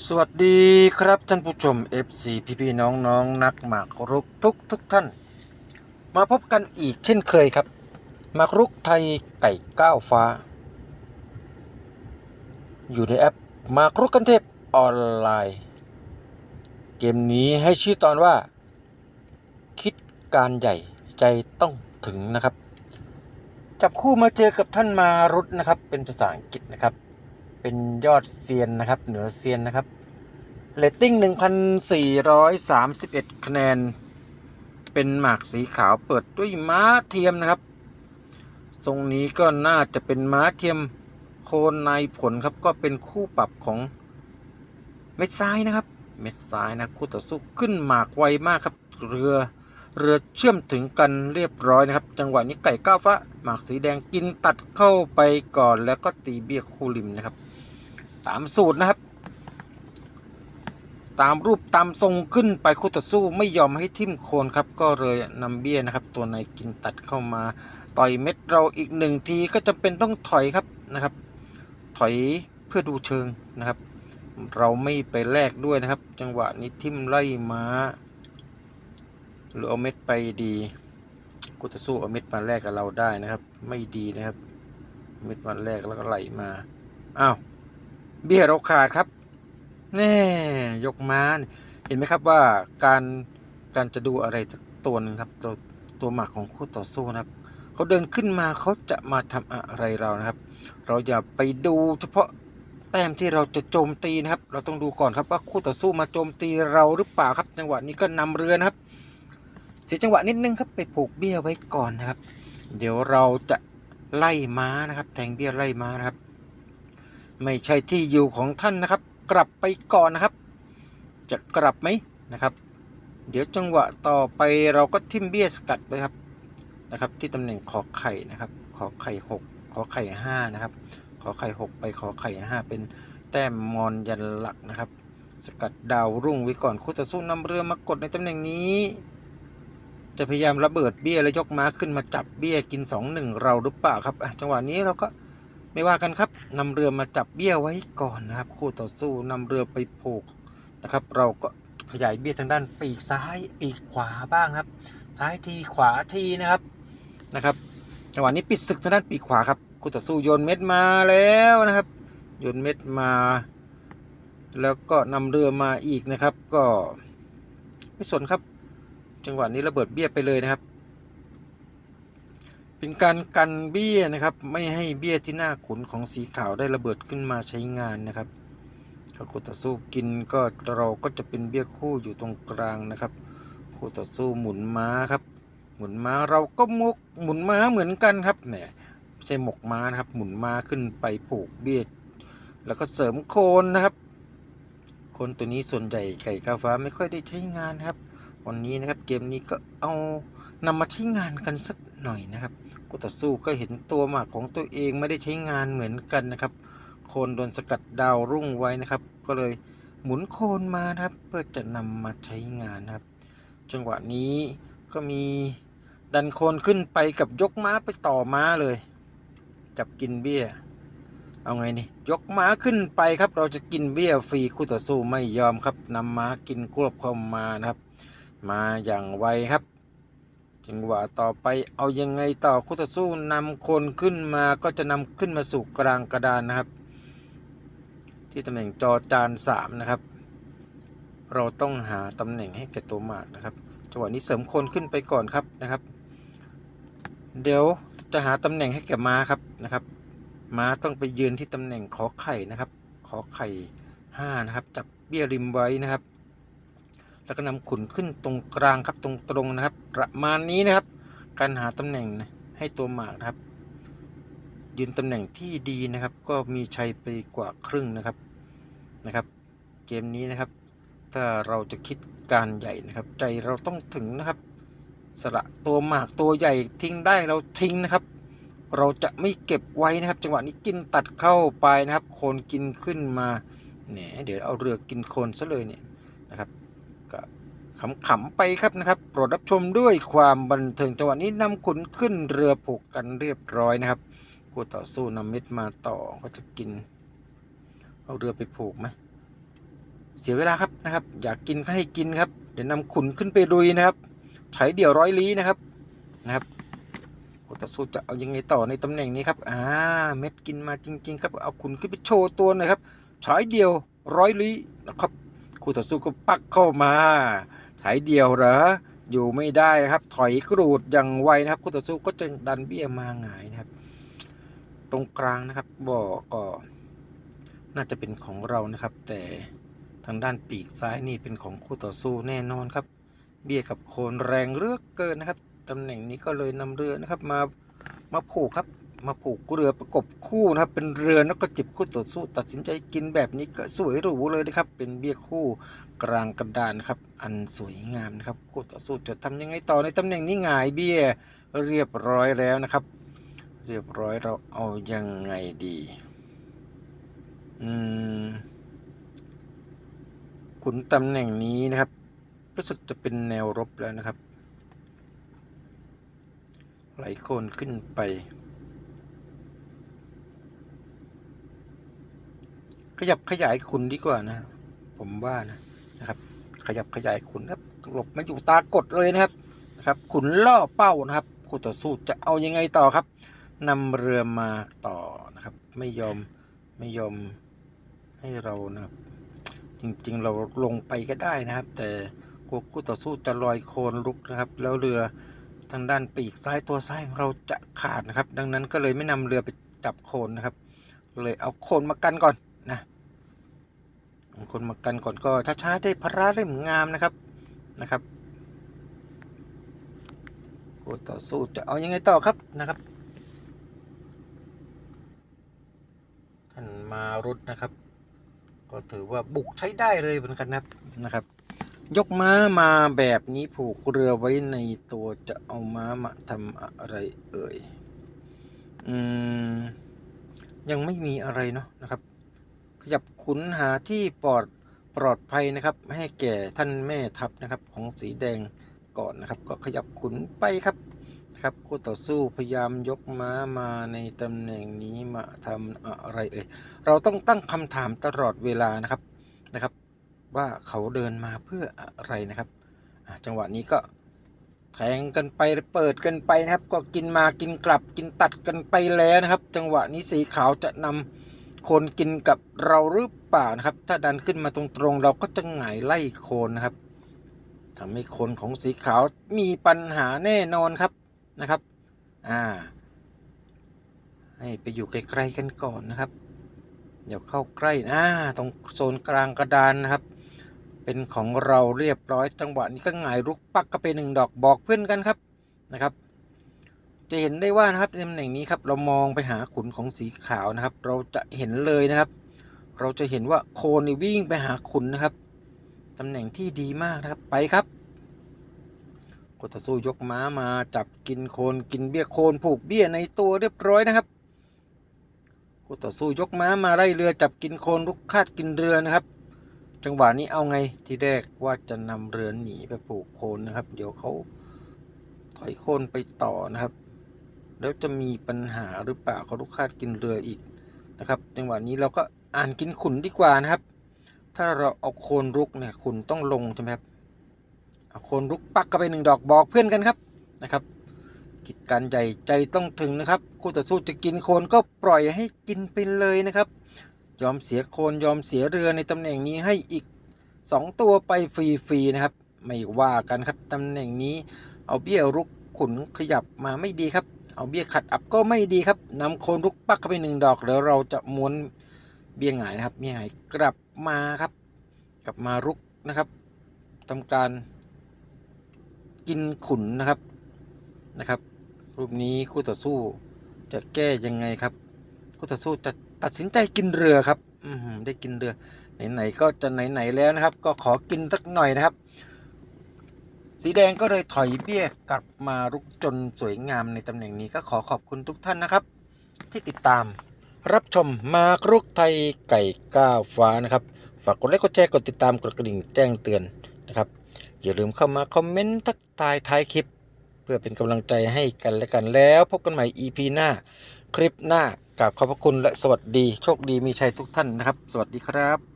สวัสดีครับท่านผู้ชม FC พี่พี่น้องน้องนักหมากรุกทุกทุกท่าน มาพบกันอีกเช่นเคยครับหมากรุกไทยไก่ก้าวฟ้า อยู่ในแอปหมากรุกกันเทพออนไลน์ เกมนี้ให้ชื่อตอนว่า คิดการใหญ่ใจต้องถึงนะครับ จับคู่มาเจอกับท่านมารุตนะครับ เป็นภาษาอังกฤษนะครับ เป็นยอดเซียนนะครับ เหนือเซียนนะครับเรตติ้ง 1,431 คะแนน เป็นหมากสีขาวเปิดด้วยม้าเทียมนะครับ ทรงนี้ก็น่าจะเป็นม้าเทียมโคนในผลครับ ก็เป็นคู่ปรับของเม็ดซ้ายนะครับ เม็ดซ้ายนะคู่ต่อสู้ขึ้นหมากไวมากครับ เรือเรือเชื่อมถึงกันเรียบร้อยนะครับ จังหวะนี้ไก่ก้าวฟ้าหมากสีแดงกินตัดเข้าไปก่อนแล้วก็ตีเบี้ยคู่ริมนะครับ ตามสูตรนะครับ ตามรูปตามทรงขึ้นไปคู่ต่อสู้ไม่ยอมให้ทิ่มโคนครับ ก็เลยนำเบี้ยนะครับ ตัวในกินตัดเข้ามา ต่อยเม็ดเราอีกหนึ่งทีก็จำเป็นต้องถอยครับนะครับ ถอยเพื่อดูเชิงนะครับ เราไม่ไปแลกด้วยนะครับ จังหวะนี้ทิ่มไล่ม้าหรือเอาเม็ดไปดีกูจะสู้เอาเม็ดมาแลกกับเราได้นะครับ ไม่ดีนะครับ เม็ดมาแลกแล้วก็ไหลมาอ้าว เบี้ยเราขาดครับแน่ยกม้าเห็นไหมครับว่าการการจะดูอะไรสักตัวหนึ่งครับ ตัวตัวหมากของคู่ต่อสู้นะครับเขาเดินขึ้นมาเขาจะมาทำอะไรเรานะครับ เราอย่าไปดูเฉพาะแต้มที่เราจะโจมตีนะครับ เราต้องดูก่อนครับว่าคู่ต่อสู้มาโจมตีเราหรือเปล่าครับ จังหวะนี้ก็นำเรือนะครับ เสียจังหวะนิดนึงครับไปผูกเบี้ยไว้ก่อนนะครับ เดี๋ยวเราจะไล่ม้านะครับ แทงเบี้ยไล่ม้านะครับ ไม่ใช่ที่อยู่ของท่านนะครับ กลับไปก่อนนะครับ จะกลับไหมนะครับ เดี๋ยวจังหวะต่อไปเราก็ทิ่มเบี้ยสกัดไปครับนะครับ ที่ตำแหน่งขอไข่นะครับ ขอไข่หกขอไข่ห้านะครับ ขอไข่หกไปขอไข่ห้าเป็นแต้มมอนยันหลักนะครับ สกัดดาวรุ่งไว้ก่อนคู่ต่อสู้นำเรือมากดในตำแหน่งนี้ จะพยายามระเบิดเบี้ยและยกม้าขึ้นมาจับเบี้ยกิน2อหนึ่งเราหรือเปล่าครับอะจังหวะนี้เราก็ ไม่ว่ากันครับนำเรือมาจับเบี้ยไว้ก่อนนะครับ คู่ต่อสู้นำเรือไปผูกนะครับ เราก็ขยายเบี้ยทางด้านปีกซ้ายปีกขวาบ้างครับ ซ้ายทีขวาทีนะครับนะครับจังหวะนี้ปิดศึกทางด้านปีกขวาครับคู่ต่อสู้โยนเม็ดมาแล้วนะครับโยนเม็ดมา แล้วก็นำเรือมาอีกนะครับ ก็ไม่สนครับ จังหวะนี้ระเบิดเบี้ยไปเลยนะครับ เป็นการกันเบี้ยนะครับ ไม่ให้เบี้ยที่หน้าขุนของสีขาวได้ระเบิดขึ้นมาใช้งานนะครับถ้าคู่ต่อสู้กินก็เราก็จะเป็นเบี้ยคู่อยู่ตรงกลางนะครับคู่ต่อสู้หมุนม้าครับ หมุนม้าเราก็มุกหมุนม้าเหมือนกันครับเนี่ยไม่ใช่หมกม้านะครับ หมุนม้าขึ้นไปผูกเบี้ยแล้วก็เสริมโคนนะครับโคนตัวนี้ส่วนใหญ่ไก่กาฟ้าไม่ค่อยได้ใช้งานครับ วันนี้นะครับเกมนี้ก็เอานำมาใช้งานกันสัก หน่อยนะครับกูต่อสู้ก็เห็นตัวหมากของตัวเองไม่ได้ใช้งานเหมือนกันนะครับ โคนโดนสกัดดาวรุ่งไว้นะครับ ก็เลยหมุนโคนมานะครับ เพื่อจะนำมาใช้งานนะครับ จังหวะนี้ก็มีดันโคนขึ้นไปกับยกม้าไปต่อม้าเลย จับกินเบี้ย เอาไงนี่ยกม้าขึ้นไปครับ เราจะกินเบี้ยฟรีคู่ต่อสู้ไม่ยอมครับนำม้ากินควบเข้ามานะครับ มาอย่างไวครับ จังหวะต่อไปเอายังไงต่อคู่ต่อสู้นำคนขึ้นมาก็จะนำขึ้นมาสู่กลางกระดานนะครับ ที่ตำแหน่งจอจานสามนะครับ เราต้องหาตำแหน่งให้แก่ตัวหมากนะครับ จังหวะนี้เสริมคนขึ้นไปก่อนครับนะครับ เดี๋ยวจะหาตำแหน่งให้แก่ม้าครับนะครับม้าต้องไปยืนที่ตำแหน่งขอไข่นะครับ ขอไข่ห้านะครับ จับเบี้ยริมไว้นะครับ แล้วก็นำขุนขึ้นตรงกลางครับตรงตรงนะครับ ประมาณนี้นะครับ การหาตำแหน่งนะให้ตัวหมากนะครับ ยืนตำแหน่งที่ดีนะครับ ก็มีชัยไปกว่าครึ่งนะครับนะครับ เกมนี้นะครับ ถ้าเราจะคิดการใหญ่นะครับ ใจเราต้องถึงนะครับ สละตัวหมากตัวใหญ่ทิ้งได้เราทิ้งนะครับ เราจะไม่เก็บไว้นะครับ จังหวะนี้กินตัดเข้าไปนะครับ โคนกินขึ้นมาเนี่ยเดี๋ยวเอาเรือกินโคนซะเลยเนี่ยนะครับ ขำๆไปครับนะครับ โปรดรับชมด้วยความบันเทิงจังหวะนี้นำขุนขึ้นเรือผูกกันเรียบร้อยนะครับคู่ต่อสู้นำเม็ดมาต่อก็จะกิน เอาเรือไปผูกไหมเสียเวลาครับนะครับ อยากกินก็ให้กินครับ เดี๋ยวนำขุนขึ้นไปลุยนะครับ ใช้เดี่ยวร้อยลี้นะครับนะครับโคตรสู้จะเอายังไงต่อในตำแหน่งนี้ครับอ่าเม็ดกินมาจริง ๆ ครับเอาขุนขึ้นไปโชว์ตัวหน่อยครับใช้เดี่ยวร้อยลี้นะครับคู่ต่อสู้ก็ปักเข้ามา ใช้เดียวเหรอ อยู่ไม่ได้นะครับ ถอยกรูดอย่างไวนะครับคู่ต่อสู้ก็จะดันเบี้ยมาหงายนะครับ ตรงกลางนะครับบ่อก็น่าจะเป็นของเรานะครับ แต่ทางด้านปีกซ้ายนี่เป็นของคู่ต่อสู้แน่นอนครับ เบี้ยกับโคนแรงเลือกเกินนะครับตำแหน่งนี้ก็เลยนำเรือนะครับ มามาผูกครับ มาผูกเรือประกบคู่นะครับ เป็นเรือแล้วก็จิบคู่ต่อสู้ ตัดสินใจกินแบบนี้ก็สวยหรูเลยนะครับ เป็นเบี้ยคู่กลางกระดานนะครับ อันสวยงามนะครับ คู่ต่อสู้จะทำยังไงต่อในตำแหน่งนี้หงายเบี้ยเรียบร้อยแล้วนะครับ เรียบร้อยเราเอายังไงดี อืมขุนตำแหน่งนี้นะครับ รู้สึกจะเป็นแนวรบแล้วนะครับไหลโคนขึ้นไป ยับขยายขุนดีกว่านะ ผมว่านะนะครับ ขยับขยายขุนครับหลบมาอยู่ตากดเลยนะครับนะครับ ขุนล่อเป้านะครับคู่ต่อสู้จะเอายังไงต่อครับนำเรือมาต่อนะครับ ไม่ยอมไม่ยอมให้เรานะครับ จริงๆเราลงไปก็ได้นะครับ แต่กลัวคู่ต่อสู้จะลอยโคลนลุกนะครับ แล้วเรือทางด้านปีกซ้ายตัวซ้ายของเราจะขาดนะครับ ดังนั้นก็เลยไม่นำเรือไปจับโคลนนะครับ เลยเอาโคลนมากันก่อน คนมากันก่อนก็ช้าๆได้พระเล่มงามนะครับนะครับคู่ต่อสู้จะเอายังไงต่อครับนะครับท่านมารุดนะครับ ก็ถือว่าบุกใช้ได้เลยเหมือนกันนะครับนะครับ ยกม้ามาแบบนี้ผูกเรือไว้ในตัวจะเอาม้ามาทำอะไรเอ่ยอืมยังไม่มีอะไรเนาะนะครับ ขยับขุนหาที่ปลอดปลอดภัยนะครับ ให้แก่ท่านแม่ทัพนะครับ ของสีแดงก่อนนะครับ ก็ขยับขุนไปครับครับคู่ต่อสู้พยายามยกม้ามาในตำแหน่งนี้มาทำอะไรเอ่ยเราต้องตั้งคำถามตลอดเวลานะครับนะครับ ว่าเขาเดินมาเพื่ออะไรนะครับจังหวะนี้ก็แทงกันไปเปิดกันไปนะครับ ก็กินมากินกลับกินตัดกันไปแล้วนะครับ จังหวะนี้สีขาวจะนำ คนกินกับเราหรือเปล่านะครับ ถ้าดันขึ้นมาตรงๆ เราก็จะหงายไล่โคนนะครับทำให้โคนของสีขาวมีปัญหาแน่นอนครับนะครับ อ่า ให้ไปอยู่ไกลๆกันก่อนนะครับ เดี๋ยวเข้าใกล้อ่าตรงโซนกลางกระดานนะครับ เป็นของเราเรียบร้อยจังหวะนี้ก็หงายรุกปักก็ไปหนึ่งดอกบอกเพื่อนกันครับนะครับ จะเห็นได้ว่านะครับในตำแหน่งนี้ครับเรามองไปหาขุนของสีขาวนะครับ เราจะเห็นเลยนะครับ เราจะเห็นว่าโคนวิ่งไปหาขุนนะครับตำแหน่งที่ดีมากนะครับไปครับกตสู้ยกม้ามาจับกินโคนกินเบี้ยโคนผูกเบี้ยในตัวเรียบร้อยนะครับคู่ต่อสู้ยกม้ามาไล่เรือจับกินโคนลุกคาดกินเรือนะครับ จังหวะนี้เอาไงที่แรกว่าจะนำเรือหนีไปผูกโคนนะครับ เดี๋ยวเขาถอยโคนไปต่อนะครับ แล้วจะมีปัญหาหรือเปล่าเขาลุกคาดกินเรืออีกนะครับจังหวะนี้เราก็อ่านกินขุนดีกว่านะครับ ถ้าเราเอาโคนรุกเนี่ยขุนต้องลงใช่ไหมครับเอาโคนรุกปักเข้าไปหนึ่งดอกบอกเพื่อนกันครับนะครับกิจการใหญ่ใจต้องถึงนะครับคู่ต่อสู้จะกินโคนก็ปล่อยให้กินไปเลยนะครับ ยอมเสียโคนยอมเสียเรือในตำแหน่งนี้ให้อีก 2 ตัวไปฟรีๆนะครับ ไม่ว่ากันครับตำแหน่งนี้ เอาเบี้ยรุกขุนขยับมาไม่ดีครับ เอาเบี้ยขัดอับก็ไม่ดีครับนำโคนรุกปักเข้าไปหนึ่งดอกแล้วเราจะม้วนเบี้ยหงายนะครับเบี้ยหงายกลับมาครับ กลับมารุกนะครับทำการกินขุนนะครับนะครับ รูปนี้คู่ต่อสู้จะแก้ยังไงครับ คู่ต่อสู้จะตัดสินใจกินเรือครับ อืมได้กินเรือไหนๆก็จะไหนๆแล้วนะครับ ก็ขอกินสักหน่อยนะครับ สีแดงก็เลยถอยเบี้ยกลับมารุกจนสวยงามในตำแหน่งนี้ก็ขอขอบคุณทุกท่านนะครับ ที่ติดตาม รับชมมารุกไทยไก่ก้าวฟ้านะครับฝากกดไลค์กดแชร์กดติดตามกดกระดิ่งแจ้งเตือนนะครับ อย่าลืมเข้ามาคอมเมนต์ทักทายท้ายคลิป เพื่อเป็นกำลังใจให้กันและกันแล้ว พบกันใหม่ EP หน้า คลิปหน้ากราบขอบพระคุณและสวัสดีโชคดีมีชัยทุกท่านนะครับ สวัสดีครับ